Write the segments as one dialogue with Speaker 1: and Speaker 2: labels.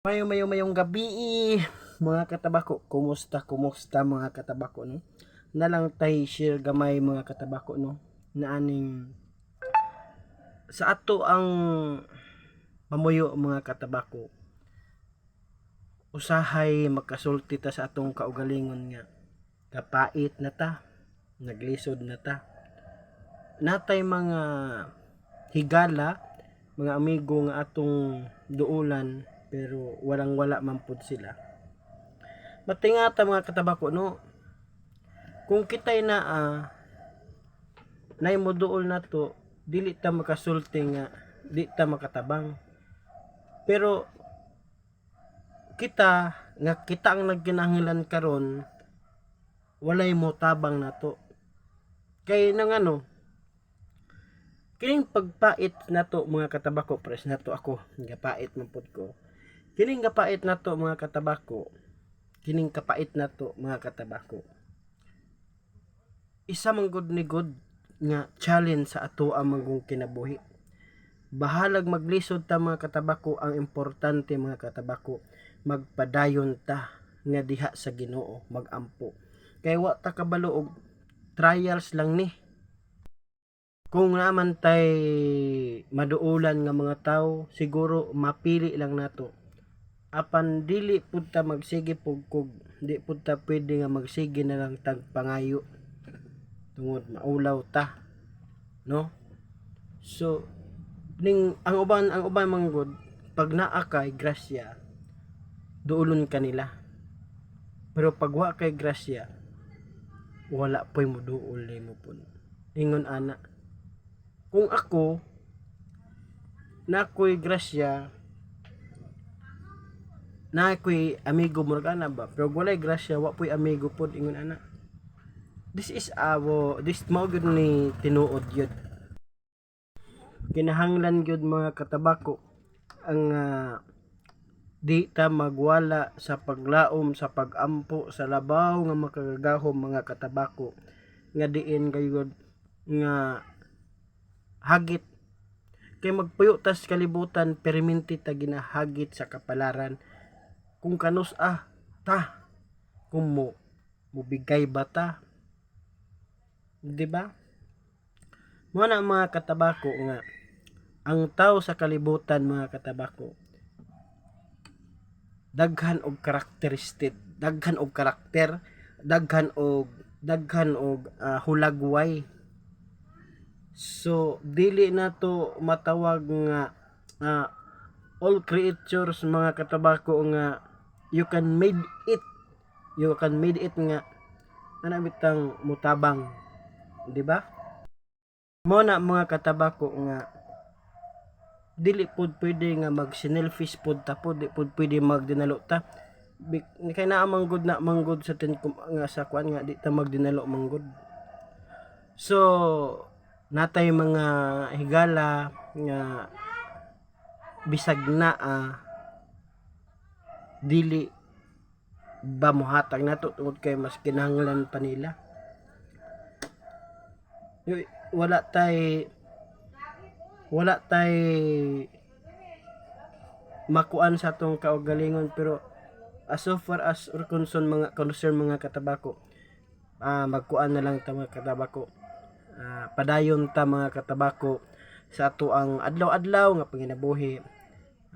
Speaker 1: Mayo mayo mayong gabi mga katabako. Kumusta kumusta mga katabako no? Nalang tay share gamay mga katabako no. Na aning sa ato ang mamuyo mga katabako. Usahay magkasulti ta sa atong kaugalingon nga kapait na ta, naglisod na ta. Natay mga higala, mga amigo nga atong duulan pero walang wala man pud sila. Matingata mga katabako no? Kung kitay na uh, nay mo duol na to dili ta makasulti nga di ta makatabang. Pero kita nga kita ang nagkinahanglan karon walay mo tabang na to. Kay nang ano kining pagpait na to mga katabako pres na to ako nga pait man pud ko kining kapait na to mga katabako. Kining kapait na to mga katabako. Isa man gud ni good nga challenge sa ato ang magong kinabuhi. Bahalag maglisod ta mga katabako ang importante mga katabako. Magpadayon ta nga diha sa Ginoo magampo. Kay wa ta kabalo og trials lang ni. Kung naman tay maduulan nga mga tao siguro mapili lang nato apan dili pud ta magsige pugkog di pud pwede nga magsige na lang tag pangayo. Tungod maulaw ta no? So ning ang uban ang uban manggod pag naa kay grasya duulon kanila. Pero pag wa kay grasya wala po'y mo duol mo pud ingon ana kung ako na ko'y grasya na ko'y amigo mo na ba? Pero walay grasya wa po'y amigo pod ingon ana. This is awo this mao gyud ni tinuod yun kinahanglan gyud mga katabako ang ah, di ta magwala sa paglaom sa pagampo sa labaw nga makagagahom mga katabako. Nga diin kayod nga hagit. Kay magpuyo tas kalibutan perminti ta ginahagit sa kapalaran kung kanus ah ta. Kung mo mubigay ba ta? Di ba? Mo na mga katabako nga ang tao sa kalibutan mga katabako daghan og karakteristik daghan og karakter daghan og daghan og ah, hulagway. So dili na to matawag nga ah, all creatures mga katabako nga you can made it. You can made it nga ana bitang mutabang di ba? Mo na mga katabako nga dili pud pwede nga mag sinelfish pud ta pud di pud pwede magdinalo ta. Bik- kay naa manggod na manggod sa kum- nga sa kwan nga di ta magdinalo manggod. So natay mga higala nga bisag na ah, dili ba mohatag nato tungod kay mas kinahanglan pa nila. Wala tay wala tay makuan sa atong kaugalingon pero as so far as or concern mga concern mga katabako ah magkuan na lang ta mga katabako. Ah, padayon ta mga katabako sa ato ang adlaw-adlaw nga panginabuhi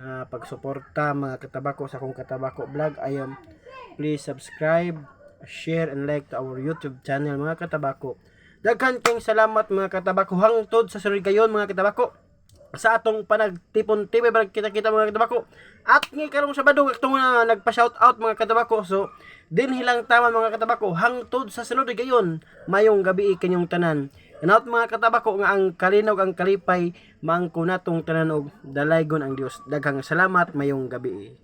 Speaker 1: Pagsuporta mga katabako sa akong katabako vlog ayam please subscribe share and like to our youtube channel mga katabako. Daghan kayong salamat mga katabako. Hangtod sa surigayon mga katabako sa atong panagtipon TV barag kita-kita mga katabako at nga karong Sabado itong na nagpa-shout out mga katabako so din hilang tama mga katabako hangtod sa sunod gayon mayong gabi kanyong tanan. Inaot mga katabako nga ang kalinog ang kalipay maangko natong tanan og dalaygon ang Dios daghang salamat mayong gabi